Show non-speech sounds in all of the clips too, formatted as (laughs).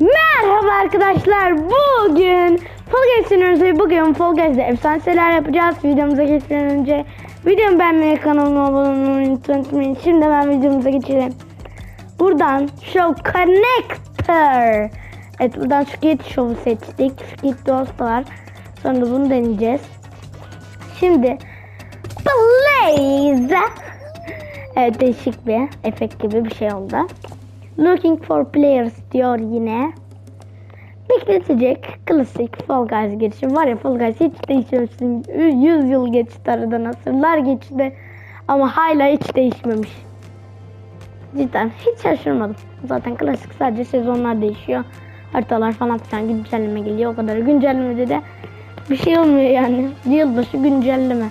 Merhaba arkadaşlar. Bugün Fall Guys bugün Fall Guys'de efsane şeyler yapacağız. Videomuza geçmeden önce videomu beğenmeyi, kanalıma abone olmayı unutmayın. Şimdi hemen videomuza geçelim. Buradan Show Connector. Evet buradan Skate Show'u seçtik. Skate Dost var. Sonra bunu deneyeceğiz. Şimdi Blaze. Evet değişik bir efekt gibi bir şey oldu. Looking for players diyor yine. Bekletecek klasik Fall Guys girişim var ya Fall Guys hiç değişmemişsin. 100 yıl geçti aradan asırlar geçti ama hala hiç değişmemiş. Cidden hiç şaşırmadım. Zaten klasik sadece sezonlar değişiyor. Haritalar falan filan güncelleme geliyor o kadar. Güncellemede de bir şey olmuyor yani. (laughs) Yılbaşı güncelleme.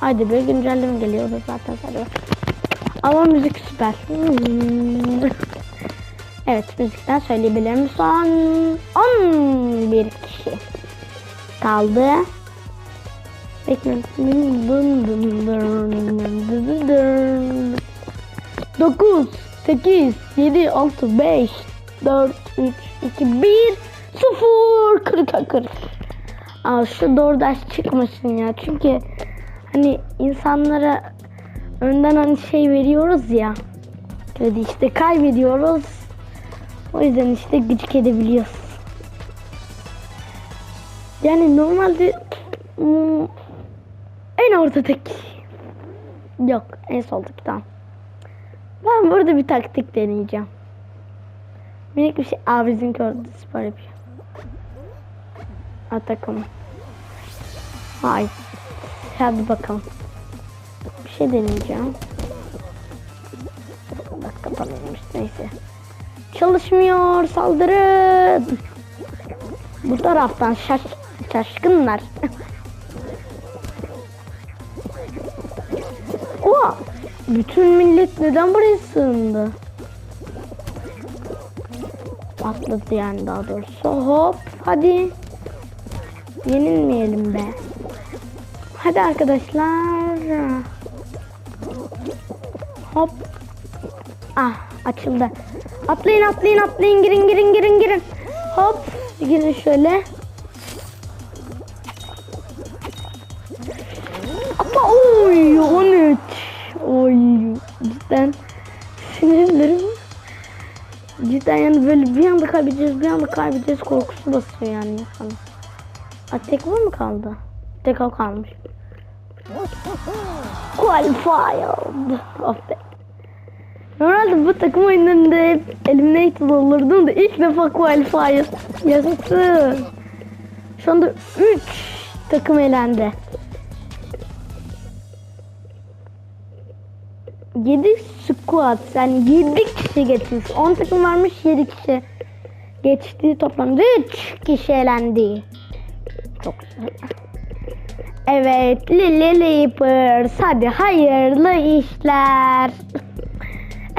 Haydi bir güncelleme geliyor da zaten sadece. Ama müzik süper. Evet müzikten söyleyebilirim. Son 11 kişi kaldı. Bekleyin. 9, 8, 7, 6, 5, 4, 3, 2, 1, 0, 40, 40. Aa, şu DoorDash çıkmasın ya. Çünkü hani insanlara önden hani şey veriyoruz ya. Kredi işte kaybediyoruz. O yüzden işte gıcık edebiliyoruz. Yani normalde hmm, en ortadaki yok en soldaki. Ben burada bir taktik deneyeceğim. Minik bir şey. Aa bizimki orada spor yapıyor. Atakalım. Hayır. Hadi bakalım. Bir şey deneyeceğim. Bak kapalıymış neyse. Çalışmıyor saldırın. Bu taraftan şaş şaşkınlar. (laughs) Oha! Bütün millet neden buraya sığındı? Atladı yani daha doğrusu. Hop hadi. Yenilmeyelim be. Hadi arkadaşlar. Hop. Ah açıldı. Atlayın atlayın atlayın girin girin girin girin. Hop girin şöyle. Ama oy 13. Oy cidden sinirlerim cidden yani böyle bir anda kaybedeceğiz bir anda kaybedeceğiz korkusu basıyor yani insana. Aa, tek bu mu kaldı? Tek o kalmış. Qualified. Oh be. Normalde bu takım oyunlarında hep eliminated olurdum da ilk defa qualifier. Yazıksın. Şu anda 3 takım elendi. 7 squad yani 7 kişi geçmiş. 10 takım varmış 7 kişi geçti. Toplamda 3 kişi elendi. Çok güzel. Evet Lily Leapers hadi hayırlı işler.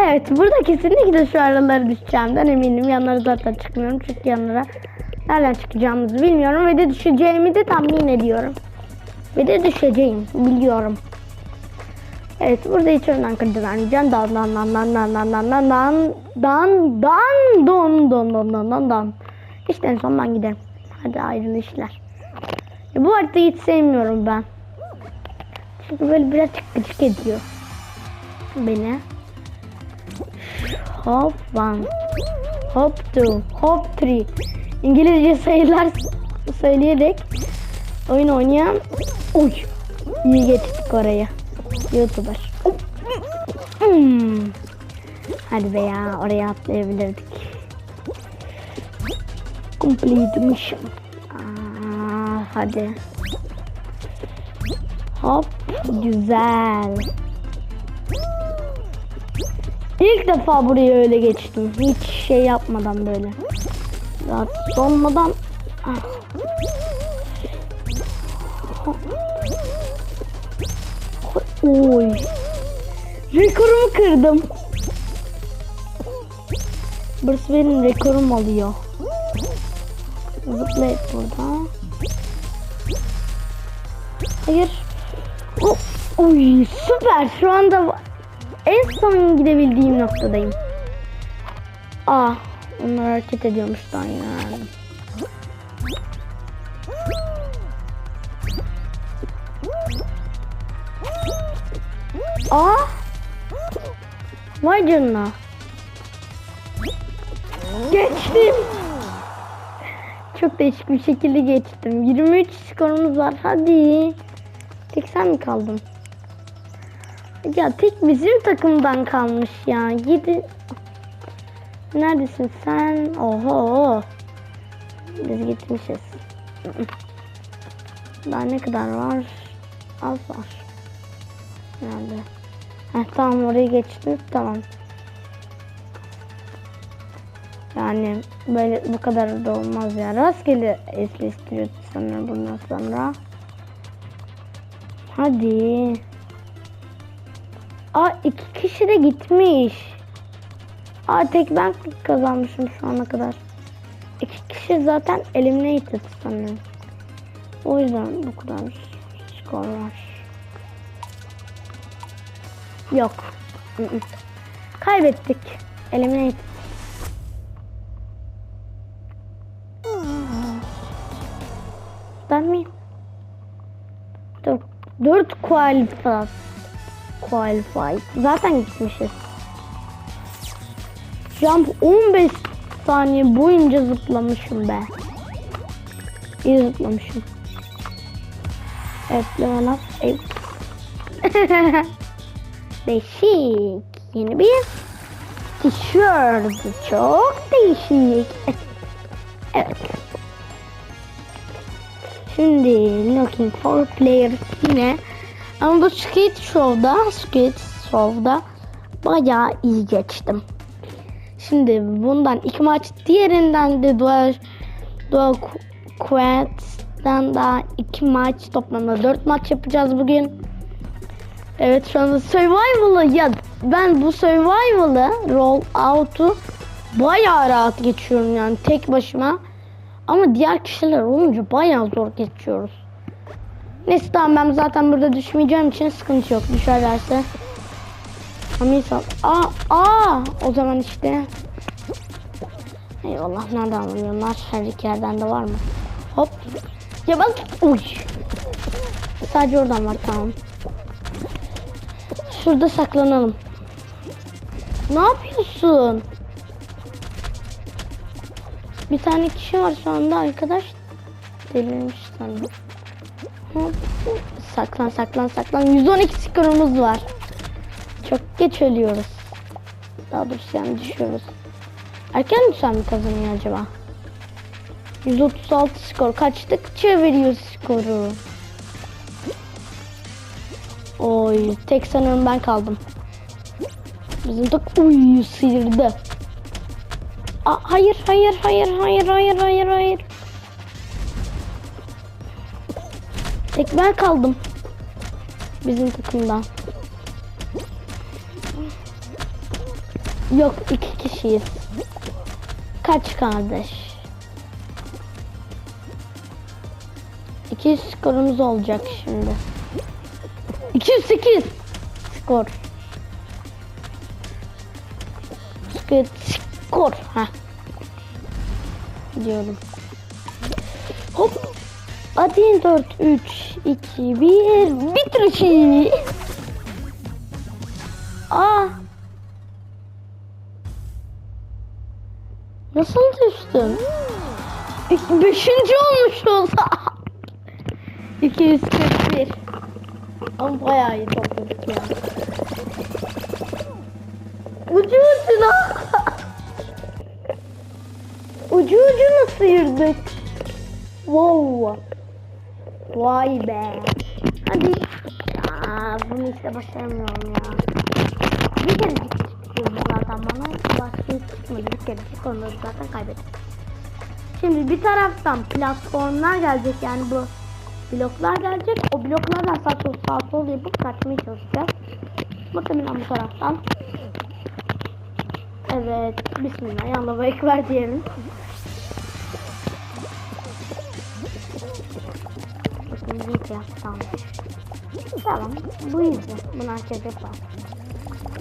Evet burada kesinlikle şu araları düşeceğimden eminim. Yanlara zaten çıkmıyorum çünkü yanlara nereden çıkacağımızı bilmiyorum ve de düşeceğimi de tahmin ediyorum. Ve de düşeceğim biliyorum. Evet burada hiç önden kırdı vermeyeceğim. Dan dan dan dan dan dan dan dan dan dan dan don don don don don dan. İşte en son ben giderim. Hadi. Ya bu haritayı hiç sevmiyorum ben. Çünkü böyle birazcık gıcık ediyor. Beni. Hop one. Hop two. Hop three. İngilizce sayılar söyleyerek oyun oynayan. Uy. İyi geçtik oraya. Youtuber. Hmm. Hadi be ya oraya atlayabilirdik. Complete mission. Hadi. Hop güzel. İlk defa buraya öyle geçtim. Hiç şey yapmadan böyle. Rahat donmadan. Ah. Oy. Rekorumu kırdım. Burası benim rekorum oluyor. Zıplayıp burada. Hayır. Oh, oy süper. Şu anda en son gidebildiğim noktadayım. Aa Onlar hareket ediyormuş daha yani. Aa! Vay canına. Geçtim. Çok değişik bir şekilde geçtim. 23 skorumuz var. Hadi. Tek sen mi kaldın? Ya tek bizim takımdan kalmış ya. Gidin. Neredesin sen? Oho. Biz gitmişiz. Daha ne kadar var? Az var. Nerede? Heh, tamam oraya geçtim. Tamam. Yani böyle bu kadar da olmaz ya. Rastgele esli istiyor sanırım bundan sonra. Hadi. Aa iki kişi de gitmiş. Aa tek ben kazanmışım şu ana kadar. İki kişi zaten eliminated sanırım. O yüzden bu kadar skor var. Yok. Kaybettik. Eliminated. 4 qualified. Qualified. Zaten gitmişiz. Jump 15 saniye boyunca zıplamışım be. İyi zıplamışım. Evet, Leonard. Evet. (laughs) Değişik. Yeni bir tişört. Çok değişik. (laughs) evet. Şimdi looking for players yine. Ama bu Skate Show'da, Skate Show'da bayağı iyi geçtim. Şimdi bundan iki maç, diğerinden de Dual, Dual Quest'ten daha iki maç, toplamda dört maç yapacağız bugün. Evet şu anda Survival'ı ya ben bu Survival'ı Roll Out'u bayağı rahat geçiyorum yani tek başıma. Ama diğer kişiler olunca bayağı zor geçiyoruz. Neyse tamam ben zaten burada düşmeyeceğim için sıkıntı yok. Düşerlerse. Ama insan... Aa, aa, o zaman işte. Eyvallah nereden vuruyorlar? Her iki yerden de var mı? Hop. Ya bak. Uy. Sadece oradan var tamam. Şurada saklanalım. Ne yapıyorsun? Bir tane kişi var şu anda arkadaş. Delirmiş sanırım. Hop. Saklan saklan saklan. 112 skorumuz var. Çok geç ölüyoruz. Daha doğrusu yani düşüyoruz. Erken düşen mi kazanıyor acaba? 136 skor. Kaçtıkça veriyor skoru. Oy tek sanırım ben kaldım. Bizim tak uy sıyırdı. Hayır hayır hayır hayır hayır hayır hayır. Tek ben kaldım. Bizim takımdan. Yok iki kişiyiz. Kaç kardeş? İki skorumuz olacak şimdi. 208 skor. Skor. Skor. Ha. Diyorum. Hop. Hadi 4 3 2 1 bitir işi. Aa. Nasıl düştün? İki- Beşinci olmuşuz. (laughs) 241. Ama bayağı iyi topladık ya. Ucu ucuna. Ucu ucuna sıyırdık. Wow. Vay be. Hadi. Aa, bunu işte başaramıyorum ya. Bir kere çıkıyor zaten bana. Başka çıkmadı. Bir kere onları zaten kaybettim. Şimdi bir taraftan platformlar gelecek yani bu bloklar gelecek. O bloklardan sağ sol sağ sol yapıp kaçmaya çalışacağız. Muhtemelen bu taraftan. Evet. Bismillah. Yallah ekber diyelim. Bakın bir taraftan. Tamam. Bu izi. Bunu herkes yapar.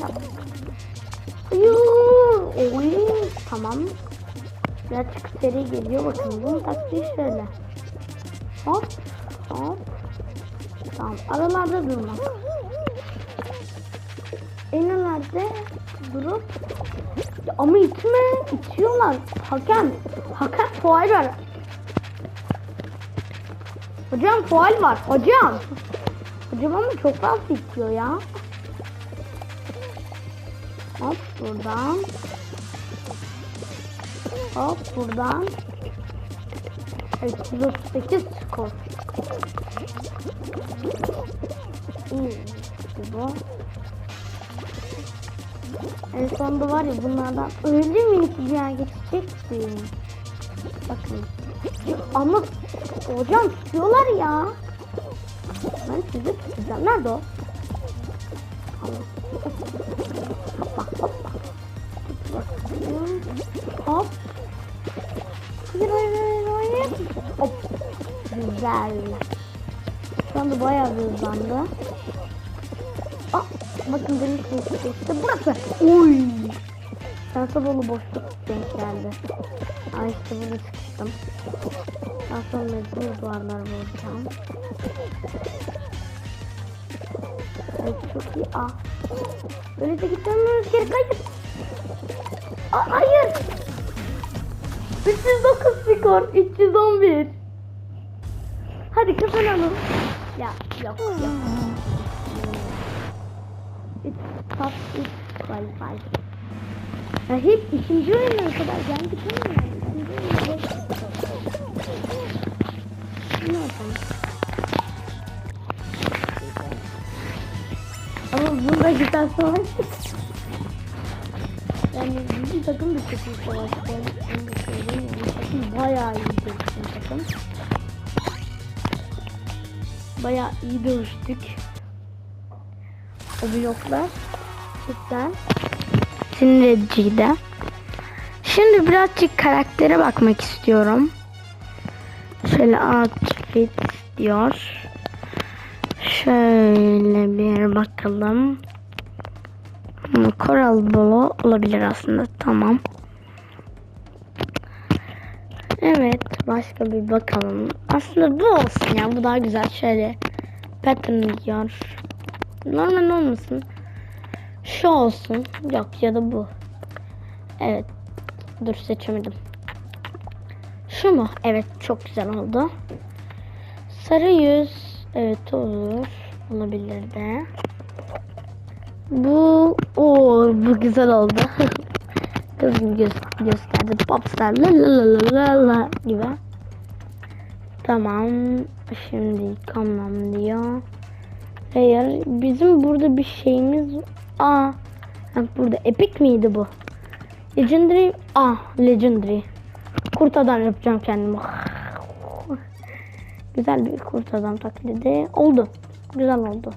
Tamam. Yuuu. Oy. Tamam. Seri geliyor. Bakın bunun taktiği şöyle. Hop. Hop. Tamam. Aralarda durmak. En önlerde durup ya ama itme. itiyorlar. Hakem. Hakem faal var. Hocam faal var. Hocam. Hocam ama çok fazla itiyor ya. Hop buradan. Hop buradan. Evet 138 skor. İyi. bu. En sonunda var ya bunlardan öyle minik bir yer geçecekti. Bakın. Ama hocam tutuyorlar ya. Ben sizi tutacağım. Nerede o? Hoppa hoppa. Hop. Hayır hayır hayır hayır. Hop. Güzel. Şu anda bayağı bir hızlandı. Aa, bakın benim şey işte burası. Oy. Şansa bolu boşluk denk geldi. Ay işte burada sıkıştım. Daha sonra mecbur duvarlar vuracağım. Evet çok iyi. Aa. Öyle de gitmemiz gerek. Hayır. Aa, hayır. 309 skor. 311. Hadi kazanalım. Ya yok yok. 3 top 3 gol gol. Ya hep ikinci oyuna kadar geldik ama ikinci oyuna Ne yapalım? Ama bunda güzel savaş. Yani bizim takım da çok iyi yani takım bayağı iyi bizim takım. Bayağı iyi dövüştük. O bloklar cidden sinir ediciydi. Şimdi birazcık karaktere bakmak istiyorum. Şöyle outfit diyor. Şöyle bir bakalım. Hmm, Coral bolo olabilir aslında. Tamam. Evet. Başka bir bakalım. Aslında bu olsun ya. Bu daha güzel. Şöyle pattern diyor. Normal olmasın. Şu olsun. Yok ya da bu. Evet. Dur seçemedim. Şu mu? Evet çok güzel oldu. Sarı yüz. Evet olur. Olabilir de. Bu o bu güzel oldu. (laughs) Kız gibi göz, gösterdi. Popstar la la la la la gibi. Tamam. Şimdi tamam diyor. Hayır. Bizim burada bir şeyimiz Aa. Ha, burada epic miydi bu? Legendary. Ah, legendary. Kurt adam yapacağım kendime. Güzel bir kurt adam taklidi. Oldu. Güzel oldu.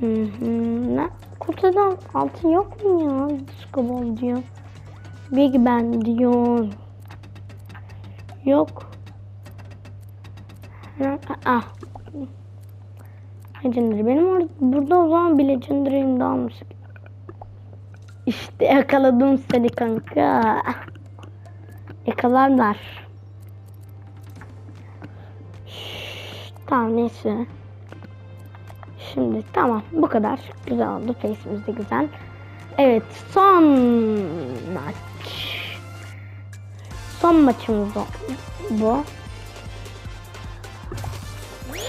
Ne? Kurt adam altın yok mu ya? Disco Ball diyor. Big Ben diyor. Yok. Ah. Legendary. Benim orada, burada o zaman bir Legendary'im daha almış. İşte yakaladım seni kanka. Yakalarlar. Tamam neyse. Şimdi tamam bu kadar. Güzel oldu. Face'imiz de güzel. Evet son maç. Son maçımız bu.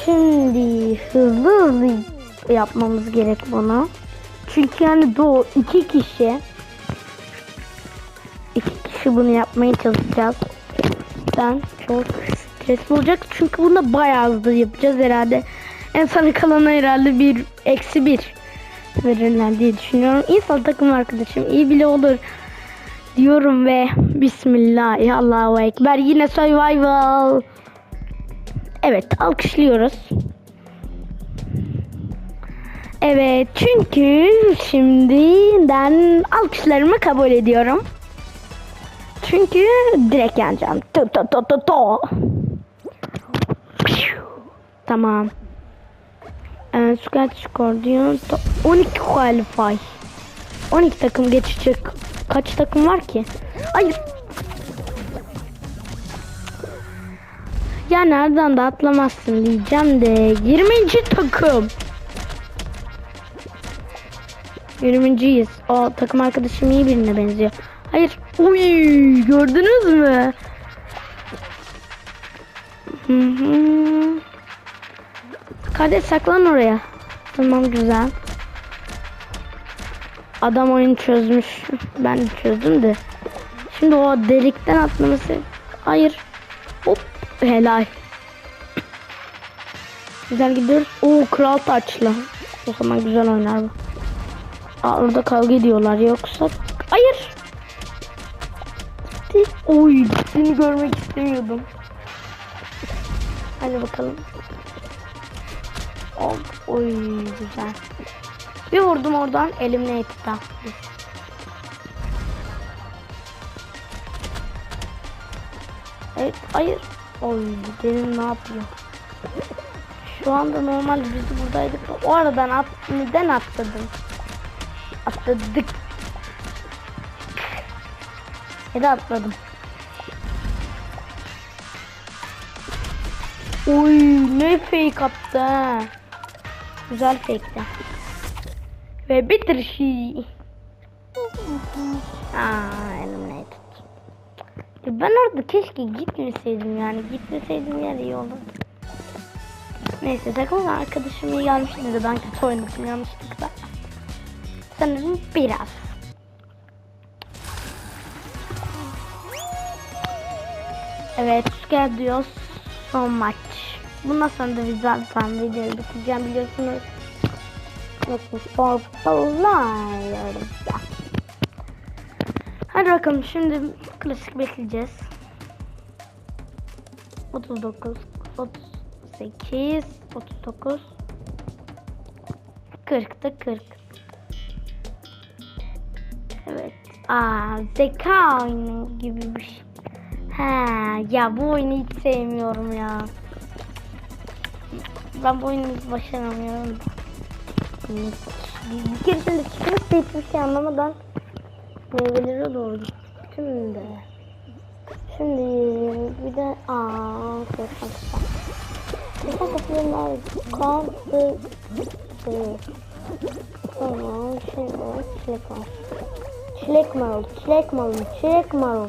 Şimdi hızlı hızlı yapmamız gerek bunu. Çünkü yani doğu iki kişi iki kişi bunu yapmaya çalışacağız. Ben çok stresli olacak çünkü bunu bayağı hızlı yapacağız herhalde. En sona kalana herhalde bir eksi bir verirler diye düşünüyorum. İnsan takım arkadaşım iyi bile olur diyorum ve Bismillah Allahu Ekber yine survival. Evet alkışlıyoruz. Evet çünkü şimdiden alkışlarımı kabul ediyorum. Çünkü direkt yeneceğim. To to to to to. Tamam. Ee, Squad. To- 12 qualify. 12 takım geçecek. Kaç takım var ki? Hayır. Ya nereden de atlamazsın diyeceğim de 20. takım. 20.yiz. O takım arkadaşım iyi birine benziyor. Hayır. Uy, gördünüz mü? Hı hı. Kardeş saklan oraya. Tamam güzel. Adam oyunu çözmüş. Ben çözdüm de. Şimdi o delikten atlaması. Hayır. Hop. Helal. Güzel gidiyoruz. Oo kral taçlı. O zaman güzel oynar bu. Aa, orada kavga ediyorlar yoksa. Hayır. Gitti. Oy seni görmek istemiyordum. Hadi bakalım. Hop. Oy güzel. Bir vurdum oradan elimle etti. Evet hayır. Oy dedim ne yapıyor? Şu anda normal biz buradaydık da o aradan at, neden atladım? Atladık. Ya da atladım. Oy ne fake attı. Güzel fake'ti. Ve bitirişi. Aa eliminated. Ben orada keşke gitmeseydim yani. Gitmeseydim yer iyi olurdu. Neyse takım arkadaşım iyi gelmişti de ben kötü oynadım yanlışlıkla. Sanırım biraz. Evet geliyoruz son maç. Bundan sonra da güzel fan videoyu bitireceğim biliyorsunuz. Yoksa sportalarında. Hadi bakalım şimdi klasik bekleyeceğiz. 39, 38, 39, 40 da 40. Evet. Aa, zeka oyunu gibi bir şey. He, ya bu oyunu hiç sevmiyorum ya. Ben bu oyunu başaramıyorum. Bir, bir keresinde çıkıp da hiçbir şey anlamadan meyvelere doğru gittim de. Şimdi bir de aa korkmak Geçen kapılarına kaldı. Şey. Tamam şey var. Çilek var. Çilek marul. Çilek marul. Çilek marul.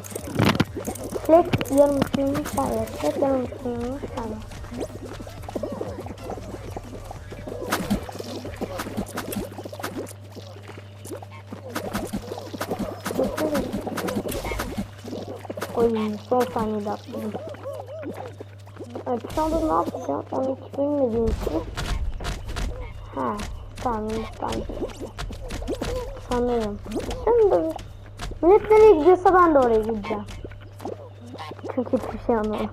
Çilek yarım suyunu sarıyor. Çilek yarım suyunu sarıyor. Oy son saniyede atladım. Evet şu anda ne yapacağım? Onu hiç bilmediğim için. Ha tamam ben sanırım. Şimdi millet nereye gidiyorsa ben de oraya gideceğim. Çünkü hiçbir şey anlamadım.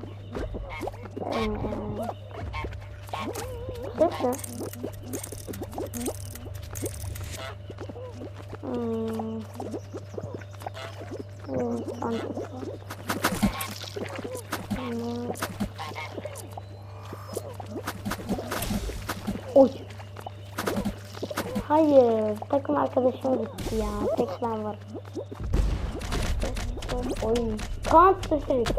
Oy. Hayır, takım arkadaşım gitti ya. Tek ben var. Oy. Counter Strike.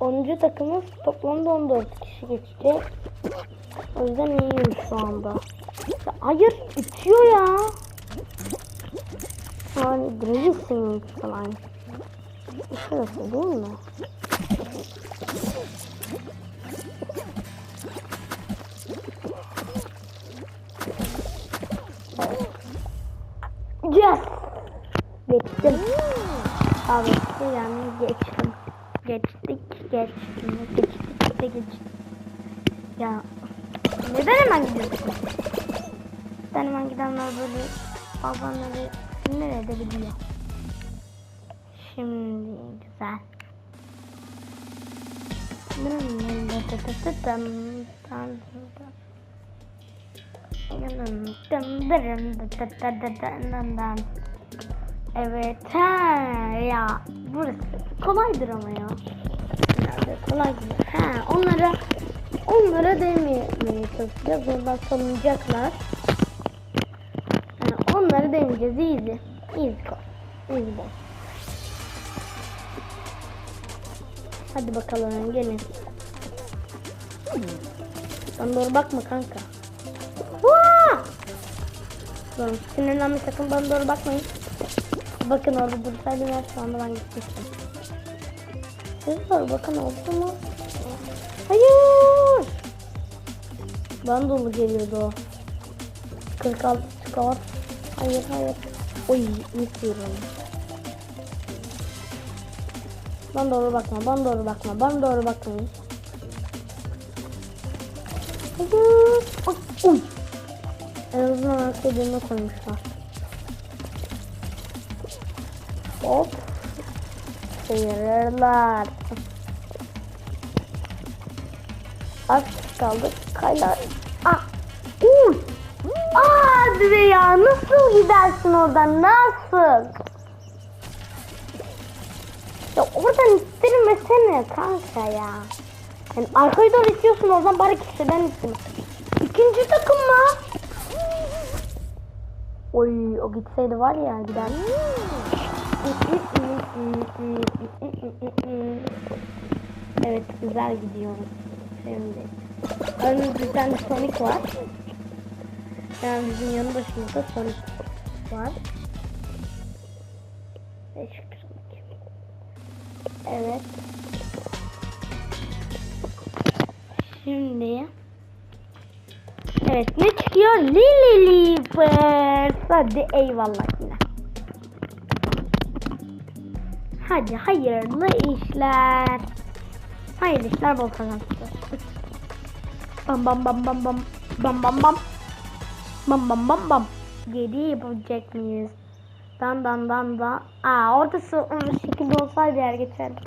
Onuncu takımız toplamda 14 kişi geçecek. O yüzden iyiyim şu anda. Ya hayır, itiyor ya. Yani Racing falan. Şurası değil mi? Abi yani geçtim. Geçtik, geçtim. Geçtik de geçtik. Ya neden hemen gidiyorsun? Neden hemen gidenler böyle babanları sinir edebiliyor. Şimdi güzel. Evet ha ya burası kolaydır ama ya. Nerede kolay gibi. Ha onları onlara değmemeye çalışacağız. Oradan salınacaklar. Yani onları demeyeceğiz. Easy. Easy call. Easy ball. Hadi bakalım gelin. Bana doğru bakma kanka. Durun sinirlenme sakın bana doğru bakmayın. Bakın orada dursaydım her şu anda ben gitmiştim. Doğru bakın oldu mu? Hayır! Bana dolu geliyordu o. 46 skor. Hayır hayır. Oy mis yiyorum. Bana doğru bakma, bana doğru bakma, bana doğru bakmayın. Hayır. Ay, Uy. En azından dönme koymuşlar. Sıyırırlar. Az kaldı. Kaylar. Ah. Uy. Aa Adre ya nasıl gidersin oradan nasıl? Ya oradan ittirmesene kanka ya. Yani arkayı doğru itiyorsun oradan bari kişiden ittirme. İkinci takım mı? Oy o gitseydi var ya gider. Evet güzel gidiyorum. Şimdi. Önümüzde bir tane Sonic var. Yani bizim yanı başımızda Sonic var. Değişik bir Sonic. Evet. Şimdi Evet ne çıkıyor? Lily Leafers. Hadi eyvallah yine. Hadi hayırlı işler. Hayırlı işler bol kazançlar. Bam bam bam bam bam bam bam bam bam bam bam bam. Yedi yapacak mıyız? Dan dan dan dan. Aa orada sı- şekilde olsaydı yer geçerdi.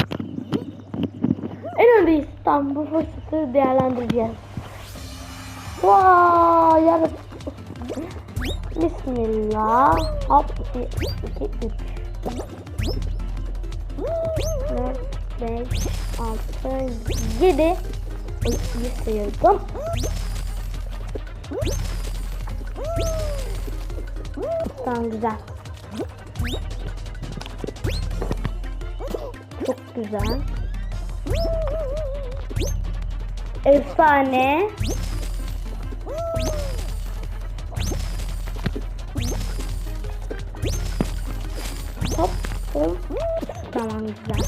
En öndeyiz. Tamam bu fırsatı değerlendireceğiz. Vay yarın. Bismillah. Hop 2 2 3. 4 5 6 7 Ay, iyi sayıldım. Tamam güzel. Çok güzel. Efsane. Tamam güzel.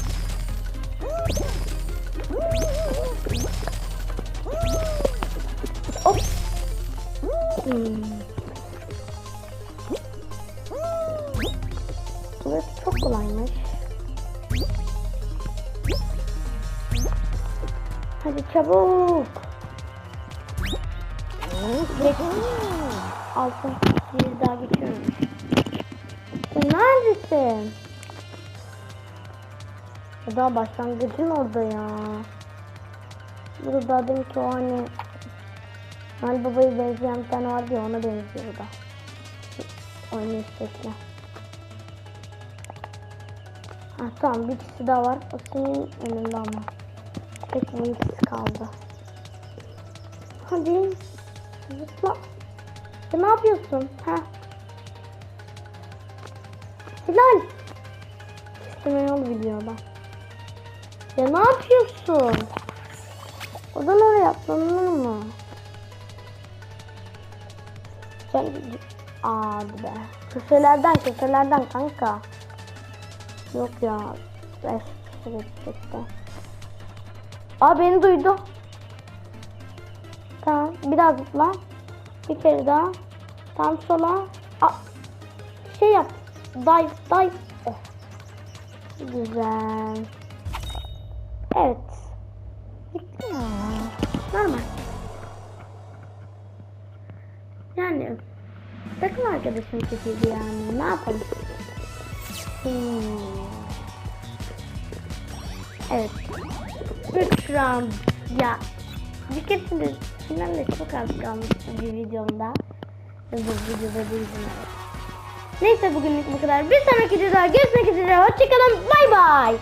Hop. Hmm. Burası çok kolaymış. Hadi çabuk. Geç. Altın. Bir daha geçiyorum. Sen neredesin? Ya daha başlangıcın orada ya. Burada daha demek ki o hani Ali Baba'ya benzeyen bir tane vardı ya ona benziyor bu da. Oynayış şekli. Ha tamam bir kişi daha var. O senin önünde ama. Tek bir ikisi kaldı. Hadi. Zıpla. Ya ne yapıyorsun? Ha? Hilal. İsteme yol videoda. Ya ne yapıyorsun? Odan oraya mı? Sen Hadi be. Köşelerden köşelerden kanka. Yok ya. Aa beni duydu. Tamam. Bir daha zıpla. Bir kere daha. Tam sola. Aa, şey yap. Dive dive. Oh. Güzel. Evet. Normal. Yani takım arkadaşım kötüydü yani. Ne yapalım? Hmm. Evet. 3 round. Ya. Bir keresinde şimdiden de çok az kalmıştı bir videomda. Bu videoda değildim. Neyse bugünlük bu kadar. Bir sonraki videoda görüşmek üzere. Hoşçakalın. Bay bay.